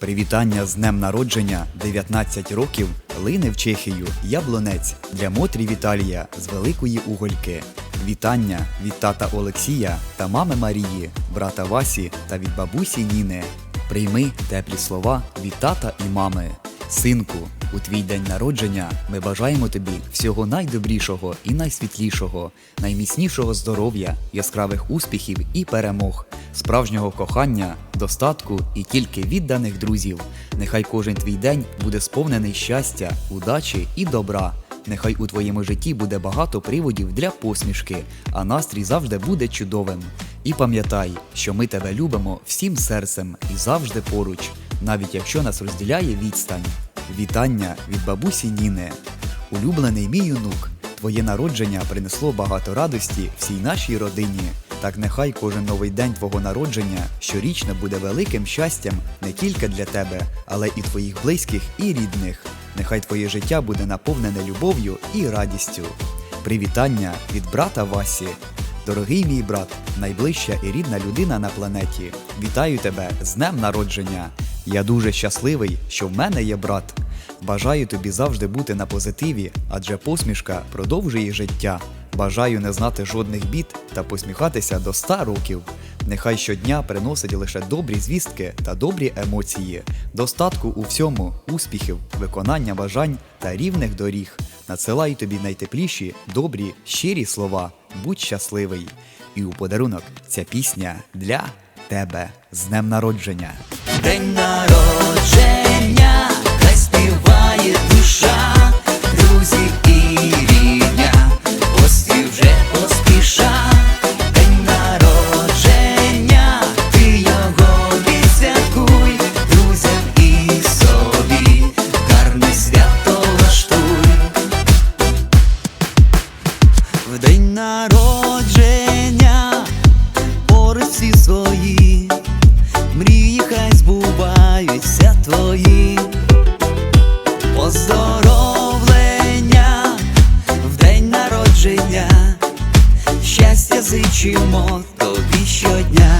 Привітання з днем народження 19 років лине в Чехію Яблонець для Мотрі Віталія з Великої Угольки. Вітання від тата Олексія та мами Марії, брата Васі та від бабусі Ніни. Прийми теплі слова від тата і мами. Синку, у твій день народження ми бажаємо тобі всього найдобрішого і найсвітлішого, найміцнішого здоров'я, яскравих успіхів і перемог, справжнього кохання, достатку і тільки відданих друзів. Нехай кожен твій день буде сповнений щастя, удачі і добра. Нехай у твоєму житті буде багато приводів для посмішки, а настрій завжди буде чудовим. І пам'ятай, що ми тебе любимо всім серцем і завжди поруч, навіть якщо нас розділяє відстань. Вітання від бабусі Ніни. Улюблений мій онук, твоє народження принесло багато радості всій нашій родині. Так нехай кожен новий день твого народження щорічно буде великим щастям не тільки для тебе, але і твоїх близьких і рідних. Нехай твоє життя буде наповнене любов'ю і радістю. Привітання від брата Васі. Дорогий мій брат, найближча і рідна людина на планеті. Вітаю тебе з днем народження. Я дуже щасливий, що в мене є брат. Бажаю тобі завжди бути на позитиві, адже посмішка продовжує життя. Бажаю не знати жодних бід та посміхатися до 100 років. Нехай щодня приносить лише добрі звістки та добрі емоції, достатку у всьому, успіхів, виконання бажань та рівних доріг. Надсилаю тобі найтепліші, добрі, щирі слова. Будь щасливий. І у подарунок ця пісня для тебе з днем народження. День народження, В день народження, поруч всі свої. Мрії хай збуваються твої Поздоровлення в день народження, щастя зичимо тобі щодня.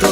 Todo